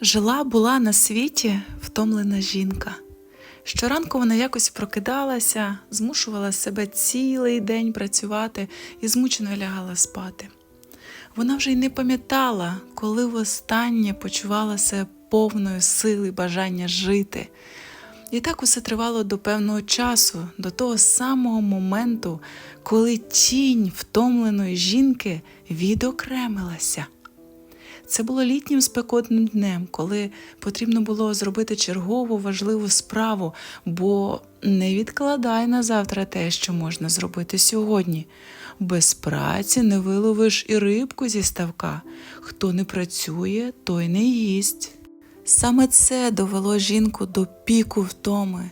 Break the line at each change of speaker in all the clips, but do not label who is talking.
Жила була на світі втомлена жінка. Щоранку вона якось прокидалася, змушувала себе цілий день працювати і змучено лягала спати. Вона вже й не пам'ятала, коли востаннє почувала себе повною сили бажання жити. І так усе тривало до певного часу, до того самого моменту, коли тінь втомленої жінки відокремилася. Це було літнім спекотним днем, коли потрібно було зробити чергову важливу справу, бо не відкладай на завтра те, що можна зробити сьогодні. Без праці не виловиш і рибку зі ставка. Хто не працює, той не їсть. Саме це довело жінку до піку втоми.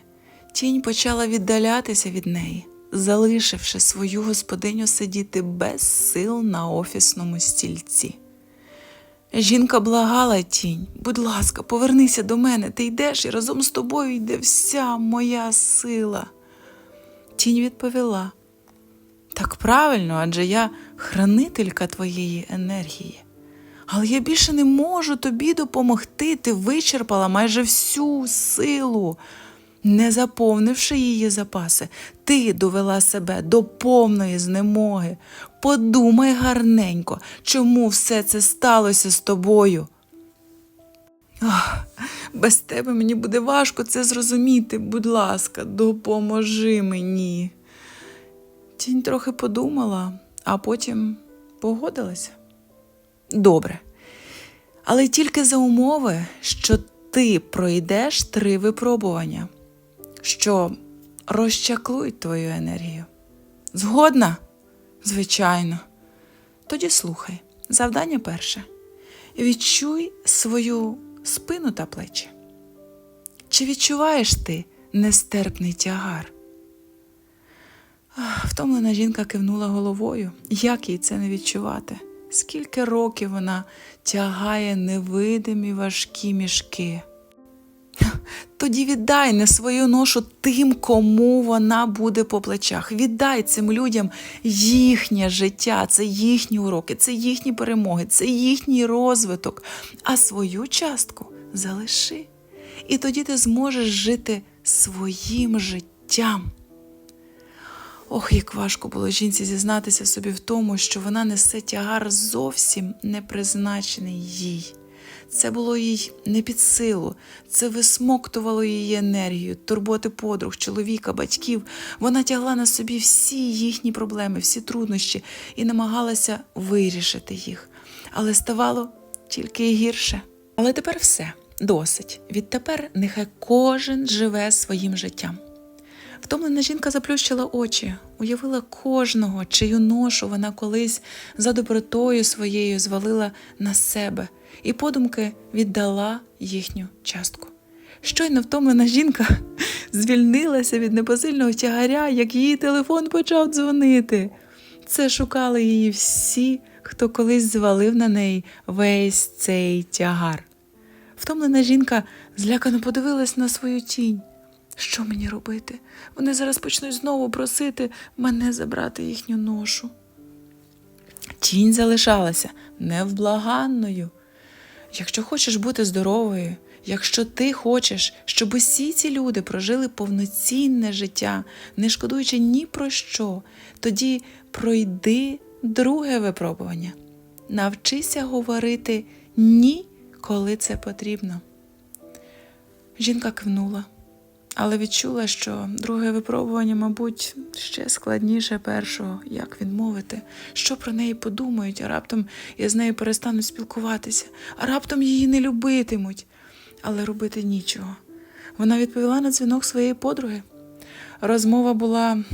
Тінь почала віддалятися від неї, залишивши свою господиню сидіти без сил на офісному стільці. Жінка благала тінь, будь ласка, повернися до мене, ти йдеш і разом з тобою йде вся моя сила. Тінь відповіла: Так правильно, адже я хранителька твоєї енергії. Але я більше не можу тобі допомогти. Ти вичерпала майже всю силу. Не заповнивши її запаси, ти довела себе до повної знемоги. Подумай гарненько, чому все це сталося з тобою. Ах, без тебе мені буде важко це зрозуміти. Будь ласка, допоможи мені. Тінь трохи подумала, а потім погодилася. Добре. Але тільки за умови, що ти пройдеш три випробування, що розчаклують твою енергію. Згодна? Звичайно. Тоді слухай. Завдання перше. Відчуй свою спину та плечі. Чи відчуваєш ти нестерпний тягар? Втомлена жінка кивнула головою. Як їй це не відчувати? Скільки років вона тягає невидимі важкі мішки. Тоді віддай не свою ношу тим, кому вона буде по плечах. Віддай цим людям їхнє життя, це їхні уроки, це їхні перемоги, це їхній розвиток. А свою частку залиши. І тоді ти зможеш жити своїм життям. Ох, як важко було жінці зізнатися собі в тому, що вона несе тягар зовсім не призначений їй. Це було їй не під силу, це висмоктувало її енергію, турботи подруг, чоловіка, батьків. Вона тягла на собі всі їхні проблеми, всі труднощі і намагалася вирішити їх. Але ставало тільки гірше. Але тепер все досить. Відтепер нехай кожен живе своїм життям. Втомлена жінка заплющила очі, уявила кожного, чию ношу вона колись за добротою своєю звалила на себе, і подумки віддала їхню частку. Щойно втомлена жінка звільнилася від непосильного тягаря, як її телефон почав дзвонити. Це шукали її всі, хто колись звалив на неї весь цей тягар. Втомлена жінка злякано подивилась на свою тінь. Що мені робити? Вони зараз почнуть знову просити мене забрати їхню ношу. Тінь залишалася невблаганною. Якщо хочеш бути здоровою, якщо ти хочеш, щоб усі ці люди прожили повноцінне життя, не шкодуючи ні про що, тоді пройди друге випробування. Навчися говорити ні, коли це потрібно. Жінка кивнула але відчула, що друге випробування, мабуть, ще складніше першого, як відмовити, що про неї подумають, а раптом я з нею перестану спілкуватися, а раптом її не любитимуть, але робити нічого. Вона відповіла на дзвінок своєї подруги. Розмова була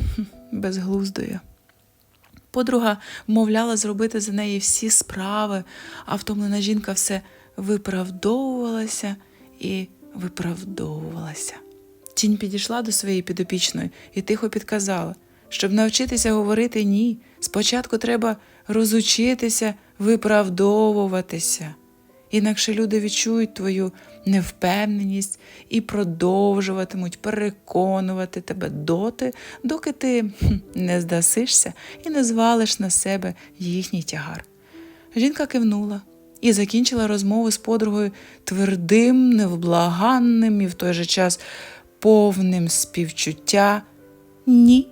безглуздою. Подруга вмовляла зробити за неї всі справи, а втомлена жінка все виправдовувалася і виправдовувалася. Тінь підійшла до своєї підопічної і тихо підказала, щоб навчитися говорити ні, спочатку треба розучитися виправдовуватися. Інакше люди відчують твою невпевненість і продовжуватимуть переконувати тебе доти, доки ти не здасишся і не звалиш на себе їхній тягар. Жінка кивнула і закінчила розмову з подругою твердим, невблаганним і в той же час повним співчуття. Ні.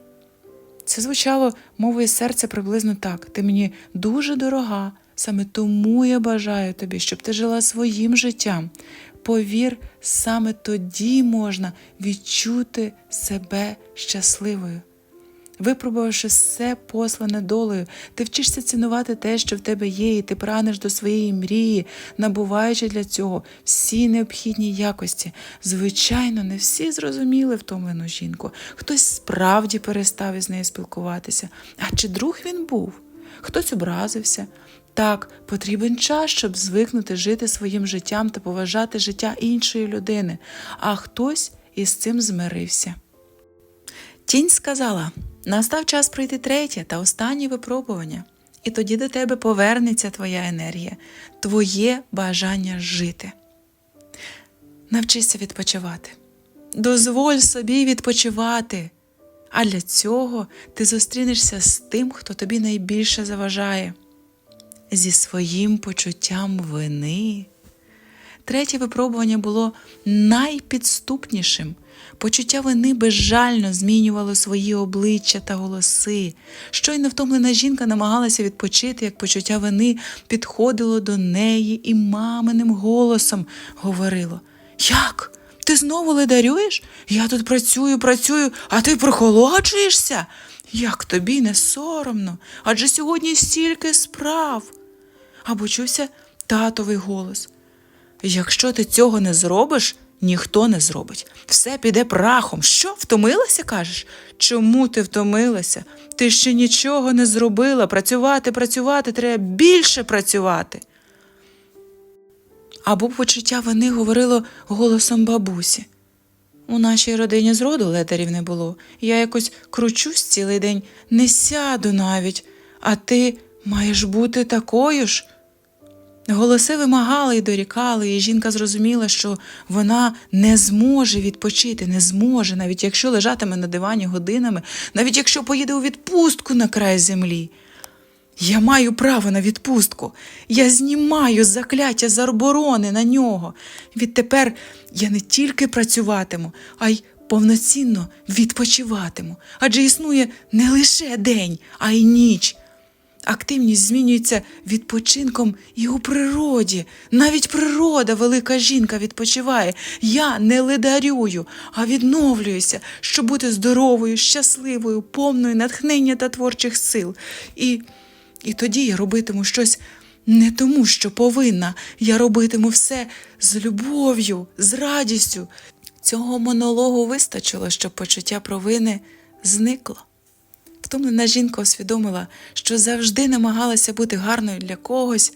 Це звучало мовою серця приблизно так. Ти мені дуже дорога, саме тому я бажаю тобі, щоб ти жила своїм життям. Повір, саме тоді можна відчути себе щасливою. Випробувавши все послане долею, ти вчишся цінувати те, що в тебе є, і ти прагнеш до своєї мрії, набуваючи для цього всі необхідні якості. Звичайно, не всі зрозуміли втомлену жінку. Хтось справді перестав із нею спілкуватися. А чи друг він був? Хтось образився. Так, потрібен час, щоб звикнути жити своїм життям та поважати життя іншої людини, а хтось із цим змирився. Тінь сказала: настав час пройти третє та останнє випробування, і тоді до тебе повернеться твоя енергія, твоє бажання жити. Навчися відпочивати. Дозволь собі відпочивати. А для цього ти зустрінешся з тим, хто тобі найбільше заважає, зі своїм почуттям вини. Третє випробування було найпідступнішим. Почуття вини безжально змінювало свої обличчя та голоси. Щойно втомлена жінка намагалася відпочити, як почуття вини підходило до неї і маминим голосом говорило: Як? Ти знову ледарюєш? Я тут працюю, працюю, а ти прохолоджуєшся? Як тобі не соромно? Адже сьогодні стільки справ. Або чувся татовий голос. Якщо ти цього не зробиш, ніхто не зробить. Все піде прахом. Що, втомилася, кажеш? Чому ти втомилася? Ти ще нічого не зробила. Працювати, працювати, треба більше працювати. Або почуття вини говорило голосом бабусі. У нашій родині зроду ледарів не було. Я якось кручусь цілий день, не сяду навіть, а ти маєш бути такою ж. Голоси вимагали і дорікали, і жінка зрозуміла, що вона не зможе відпочити, не зможе, навіть якщо лежатиме на дивані годинами, навіть якщо поїде у відпустку на край землі. Я маю право на відпустку. Я знімаю закляття заборони на нього. Відтепер я не тільки працюватиму, а й повноцінно відпочиватиму. Адже існує не лише день, а й ніч. Активність змінюється відпочинком і у природі. Навіть природа, велика жінка, відпочиває. Я не ледарюю, а відновлююся, щоб бути здоровою, щасливою, повною натхнення та творчих сил. І, і тоді я робитиму щось не тому, що повинна. Я робитиму все з любов'ю, з радістю. Цього монологу вистачило, щоб почуття провини зникло. Втомлена жінка усвідомила, що завжди намагалася бути гарною для когось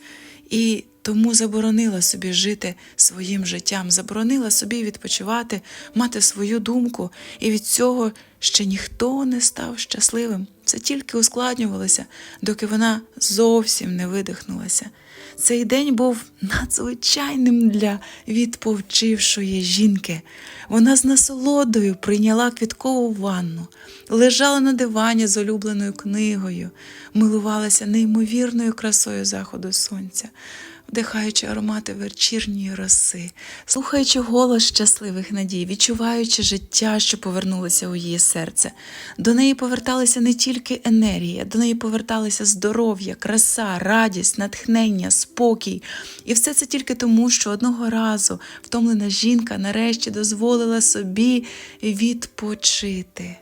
і тому заборонила собі жити своїм життям, заборонила собі відпочивати, мати свою думку, і від цього ще ніхто не став щасливим. Це тільки ускладнювалося, доки вона зовсім не видихнулася. Цей день був надзвичайним для відповчившої жінки. Вона з насолодою прийняла квіткову ванну, лежала на дивані з улюбленою книгою, милувалася неймовірною красою заходу сонця, вдихаючи аромати вечірньої роси, слухаючи голос щасливих надій, відчуваючи життя, що повернулося у її серце. До неї поверталася не тільки енергія, до неї поверталися здоров'я, краса, радість, натхнення, спокій. І все це тільки тому, що одного разу втомлена жінка нарешті дозволила собі відпочити.